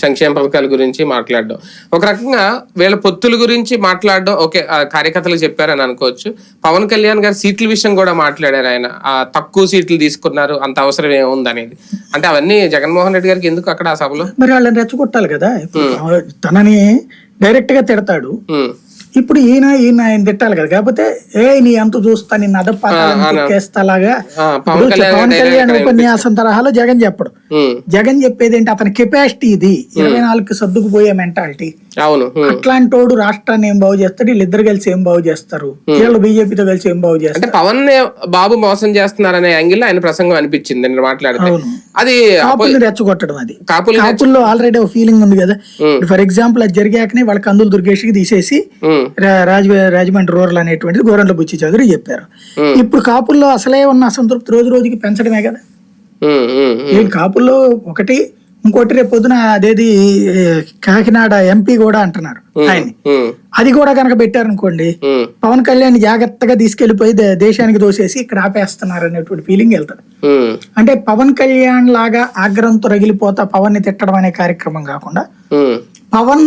సంక్షేమ పథకాల గురించి మాట్లాడడం. ఒక రకంగా వీళ్ళ పొత్తుల గురించి మాట్లాడడం ఓకే కార్యకర్తలు చెప్పారని అనుకోవచ్చు. పవన్ కళ్యాణ్ గారు సీట్ల విషయం కూడా మాట్లాడారు ఆయన. ఆ తక్కువ సీట్లు తీసుకున్నారు అంత అవసరం ఏముంది అనేది అంటే అవన్నీ జగన్మోహన్ రెడ్డి గారికి ఎందుకు అక్కడ ఆ సభలో? మరి వాళ్ళని రెచ్చగొట్టాలి కదా. తనని డైరెక్ట్గా తిడతాడు. ఇప్పుడు ఈయన ఈయన ఆయన తిట్టాలి కదా. కాకపోతే ఏ నీ అంత చూస్తా నిన్ను అదపాకేస్తాలాగా ఆ, పవన్ కళ్యాణ్ ఉపన్యాసం తరహాలో జగన్ చెప్పడు. జగన్ చెప్పేది ఏంటి అతని కెపాసిటీ ఇది. ఇరవై నాలుగు సర్దుకుపోయే మెంటాలిటీ అవును. అట్లాంటోడు రాష్ట్రాన్ని ఏం బాగు చేస్తాడు? వీళ్ళిద్దరు కలిసి ఏం బాగు చేస్తారు? వీళ్ళు బీజేపీతో కలిసి ఏం బాగు చేస్తారు? పవన్ బాబు మోసం చేస్తున్నారనే యాంగిల్ ఆయన ప్రసంగం అనిపించింది. నేను మాట్లాడితే. అది కాపుల్ని రెచ్చగొట్టడం అది. కాపులు కాపుల్లో ఆల్రెడీ ఒక ఫీలింగ్ ఉంది కదా. ఫర్ ఎగ్జాంపుల్ అది జరిగాకనే వాళ్ళ కందులు దుర్గేష్కి తీసేసి రాజ రాజమండ్రి రూరల్ అనేటువంటిది గోరంట్ల బుచ్చి చౌదరి చెప్పారు ఇప్పుడు కాపుల్లో అసలే ఉన్న అసంతృప్తి రోజు రోజుకి పెంచడమే కదా. ఏం కాపుల్లో ఒకటి ఇంకోటి రేపు పొద్దున అదేది కాకినాడ ఎంపీ కూడా అంటున్నారు ఆయన్ని. అది కూడా కనుక పెట్టారనుకోండి పవన్ కళ్యాణ్ జాగ్రత్తగా తీసుకెళ్ళిపోయి దేశానికి దోసేసి ఇక్కడ ఆపేస్తున్నారు అనేటువంటి ఫీలింగ్ వెళ్తుంది. ఉమ్, అంటే పవన్ కళ్యాణ్ లాగా ఆగ్రహంతో రగిలిపోతా పవన్ని తిట్టడం అనే కార్యక్రమం కాకుండా పవన్